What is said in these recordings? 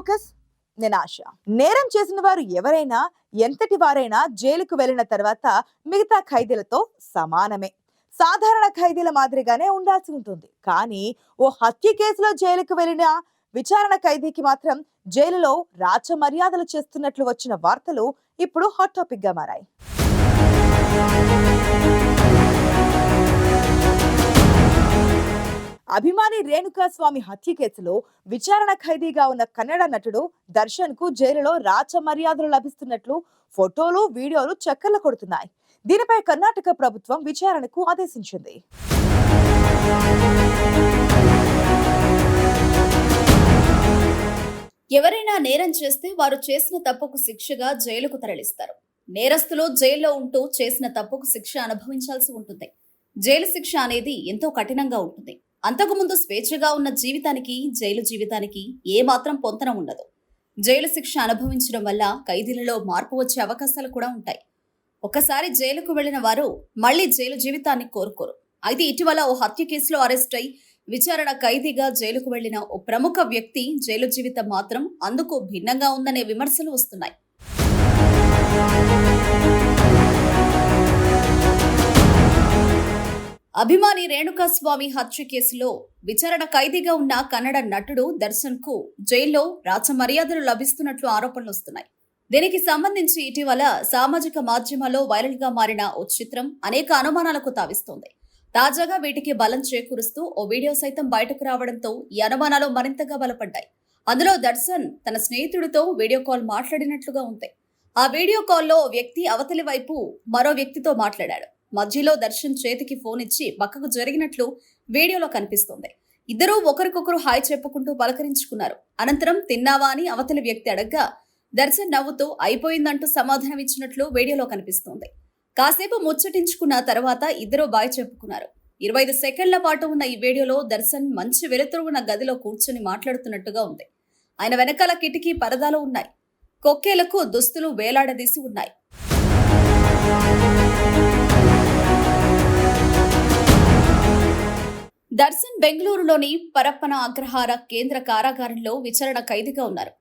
Focus? నేను ఆశ. నేరం చేసిన వారు ఎవరైనా ఎంతటి వారైనా జైలుకు వెళ్ళిన తర్వాత మిగతా ఖైదీలతో సమానమే. సాధారణ ఖైదీల మాదిరిగానే ఉండాల్సి ఉంటుంది. కానీ ఓ హత్య కేసులో జైలుకు వెళ్ళిన విచారణ ఖైదీకి మాత్రం జైలులో రాచ మర్యాదలు చేస్తున్నట్లు వచ్చిన వార్తలు ఇప్పుడు హాట్ టాపిక్గా మారాయి. అభిమాని రేణుకాస్వామి హత్య కేసులో విచారణ ఖైదీగా ఉన్న కన్నడ నటుడు దర్శన్కు జైలులో రాచ మర్యాదలు లభిస్తున్నట్లు ఫోటోలు వీడియోలు చక్కర్లు కొడుతున్నాయి. దీనిపై కర్ణాటక ప్రభుత్వం విచారణకు ఆదేశించింది. ఎవరైనా నేరం చేస్తే వారు చేసిన తప్పుకు శిక్షగా జైలుకు తరలిస్తారు. నేరస్తులు జైల్లో ఉంటూ చేసిన తప్పుకు శిక్ష అనుభవించాల్సి ఉంటుంది. జైలు శిక్ష అనేది ఎంతో కఠినంగా ఉంటుంది. అంతకుముందు స్వేచ్ఛగా ఉన్న జీవితానికి జైలు జీవితానికి ఏమాత్రం పొంతన ఉండదు. జైలు శిక్ష అనుభవించడం వల్ల ఖైదీలలో మార్పు వచ్చే అవకాశాలు కూడా ఉంటాయి. ఒకసారి జైలుకు వెళ్ళిన వారు మళ్ళీ జైలు జీవితాన్ని కోరుకోరు. అయితే ఇటీవల ఓ హత్య కేసులో అరెస్ట్ అయి విచారణ ఖైదీగా జైలుకు వెళ్ళిన ఓ ప్రముఖ వ్యక్తి జైలు జీవితం మాత్రం అందుకు భిన్నంగా ఉందనే విమర్శలు వస్తున్నాయి. అభిమాని రేణుకాస్వామి హత్య కేసులో విచారణ ఖైదీగా ఉన్న కన్నడ నటుడు దర్శన్కు జైల్లో రాచ మర్యాదలు లభిస్తున్నట్లు ఆరోపణలు వస్తున్నాయి. దీనికి సంబంధించి ఇటీవల సామాజిక మాధ్యమాల్లో వైరల్గా మారిన ఓ చిత్రం అనేక అనుమానాలకు తావిస్తోంది. తాజాగా వీటికి బలం చేకూరుస్తూ ఓ వీడియో సైతం బయటకు రావడంతో ఈ అనుమానాలు మరింతగా బలపడ్డాయి. అందులో దర్శన్ తన స్నేహితుడితో వీడియో కాల్ మాట్లాడినట్లుగా ఉంది. ఆ వీడియో కాల్లో వ్యక్తి అవతలి వైపు మరో వ్యక్తితో మాట్లాడాడు. మధ్యలో దర్శన్ చేతికి ఫోన్ ఇచ్చి పక్కకు జరిగినట్లు వీడియోలో కనిపిస్తోంది. ఇద్దరూ ఒకరికొకరు హాయ్ చెప్పుకుంటూ పలకరించుకున్నారు. అనంతరం తిన్నావా అని అవతలి వ్యక్తి అడగ్గా దర్శన్ నవ్వుతూ అయిపోయిందంటూ సమాధానం ఇచ్చినట్లు వీడియోలో కనిపిస్తోంది. కాసేపు ముచ్చటించుకున్న తర్వాత ఇద్దరూ బాయ్ చెప్పుకున్నారు. ఇరవై ఐదు సెకండ్ల పాటు ఉన్న ఈ వీడియోలో దర్శన్ మంచి వెలుతురు ఉన్న గదిలో కూర్చొని మాట్లాడుతున్నట్టుగా ఉంది. ఆయన వెనకాల కిటికీ పరదాలు ఉన్నాయి. కొక్కేలకు దుస్తులు వేలాడదీసి ఉన్నాయి. దర్శన్ బెంగళూరులోని పరప్పన అగ్రహార కేంద్ర కారాగారంలో విచారణ ఖైదీగా ఉన్నారు.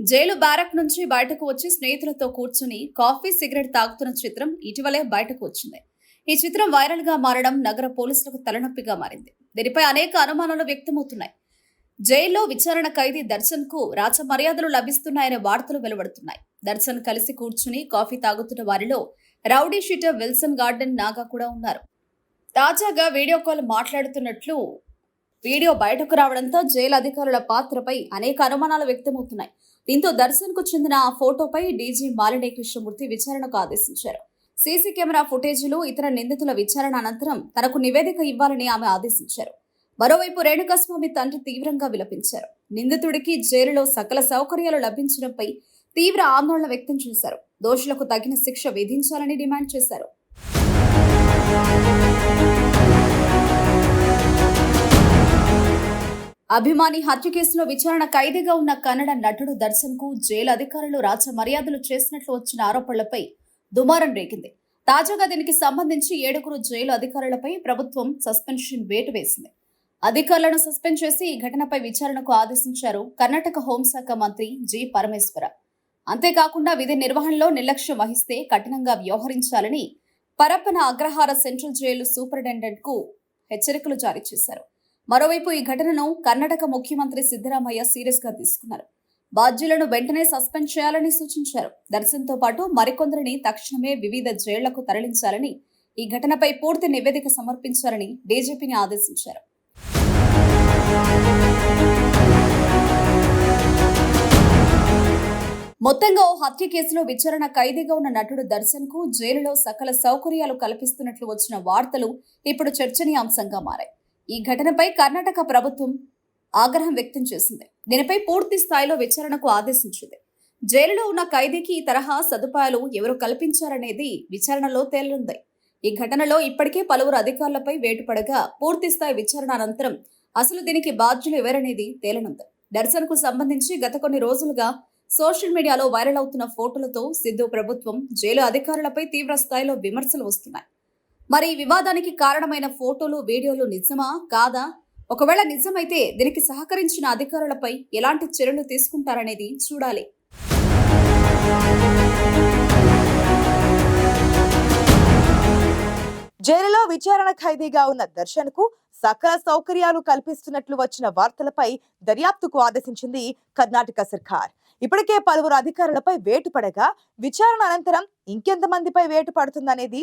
జైలు బ్యారక్ నుంచి బయటకు వచ్చి స్నేహితులతో కూర్చుని కాఫీ సిగరెట్ తాగుతున్న చిత్రం ఇటీవలే బయటకు వచ్చింది. ఈ చిత్రం వైరల్గా మారడం నగర పోలీసులకు తలనొప్పిగా మారింది. దీనిపై అనేక అనుమానాలు వ్యక్తమవుతున్నాయి. జైల్లో విచారణ ఖైదీ దర్శన్కు రాచ మర్యాదలు లభిస్తున్నాయనే వార్తలు వెలువడుతున్నాయి. దర్శన్ కలిసి కూర్చుని కాఫీ తాగుతున్న వారిలో rowdy sheeter Wilson garden Naga కూడా ఉన్నారు. తాజాగా వీడియో కాల్ మాట్లాడుతున్నట్లు వీడియో బయటకు రావడంతో జైలు అధికారుల పాత్రపై అనేక అనుమానాలు వ్యక్తమవుతున్నాయి. దీంతో దర్శన్కు చెందిన ఆ ఫోటోపై డీజీ మాలిని కృష్ణమూర్తి విచారణకు ఆదేశించారు. సీసీ కెమెరా ఫుటేజీలు ఇతర నిందితుల విచారణ అనంతరం తనకు నివేదిక ఇవ్వాలని ఆమె ఆదేశించారు. మరోవైపు రేణుకాస్వామి తండ్రి తీవ్రంగా విలపించారు. నిందితుడికి జైలులో సకల సౌకర్యాలు లభించడంపై తీవ్ర ఆందోళన వ్యక్తం చేశారు. దోషులకు తగిన శిక్ష విధించాలని డిమాండ్ చేశారు. అభిమాని హత్య కేసులో విచారణ ఖైదీగా ఉన్న కన్నడ నటుడు దర్శన్కు జైలు అధికారులు రాచ మర్యాదలు చేసినట్లు వచ్చిన ఆరోపణలపై దుమారం రేగింది తాజాగా దీనికి సంబంధించి ఏడుగురు జైలు అధికారులపై ప్రభుత్వం సస్పెన్షన్ వేటు వేసింది. అధికారులను సస్పెండ్ చేసి ఈ ఘటనపై విచారణకు ఆదేశించారు కర్ణాటక హోంశాఖ మంత్రి జి పరమేశ్వర. అంతేకాకుండా విధి నిర్వహణలో నిర్లక్ష్యం వహిస్తే కఠినంగా వ్యవహరించాలని పరప్పన అగ్రహార సెంట్రల్ జైలు సూపరింటెండెంట్కు హెచ్చరికలు జారీ చేశారు. మరోవైపు ఈ ఘటనను కర్ణాటక ముఖ్యమంత్రి సిద్ధరామయ్య సీరియస్గా తీసుకున్నారు. బాధ్యులను వెంటనే సస్పెండ్ చేయాలని సూచించారు. దర్శన్తో పాటు మరికొందరిని తక్షణమే వివిధ జైళ్ళకు తరలించాలని ఈ ఘటనపై పూర్తి నివేదిక సమర్పించాలని డీజీపీని ఆదేశించారు. మొత్తంగా ఓ హత్య కేసులో విచారణ ఖైదీగా ఉన్న నటుడు దర్శన్కు జైలులో సకల సౌకర్యాలు కల్పిస్తున్నట్లు వచ్చిన వార్తలు ఇప్పుడు చర్చనీయాంశంగా మారాయి. ఈ ఘటనపై కర్ణాటక ప్రభుత్వం ఆగ్రహం వ్యక్తం చేసింది. దీనిపై పూర్తి స్థాయిలో విచారణకు ఆదేశించింది. జైలులో ఉన్న ఖైదీకి ఈ తరహా సదుపాయాలు ఎవరు కల్పించారనేది విచారణలో తేలింది. ఈ ఘటనలో ఇప్పటికే పలువురు అధికారులపై వేటుపడగా పూర్తి స్థాయి విచారణ అనంతరం అసలు దీనికి బాధ్యులు ఎవరనేది తేలనుంది. దర్శన్కు సంబంధించి గత కొన్ని రోజులుగా సోషల్ మీడియాలో వైరల్ అవుతున్న ఫోటోలతో సిద్ధు ప్రభుత్వం జైలు అధికారులపై తీవ్ర స్థాయిలో విమర్శలు వస్తున్నాయి. మరి ఈ వివాదానికి కారణమైన ఫోటోలు వీడియోలు నిజమా? కాదా? ఒకవేళ నిజమైతే దీనికి సహకరించిన అధికారులపై ఎలాంటి చర్యలు తీసుకుంటారనేది చూడాలి. జైలులో విచారణ ఖైదీగా ఉన్న దర్శన్కు సకల సౌకర్యాలు కల్పిస్తున్నట్లు వచ్చిన వార్తలపై దర్యాప్తుకు ఆదేశించింది కర్ణాటక సర్కార్. ఇప్పటికే పలువురు అధికారులపై వేటు పడగా విచారణ అనంతరం ఇంకెంతమందిపై వేటు పడుతుందనేది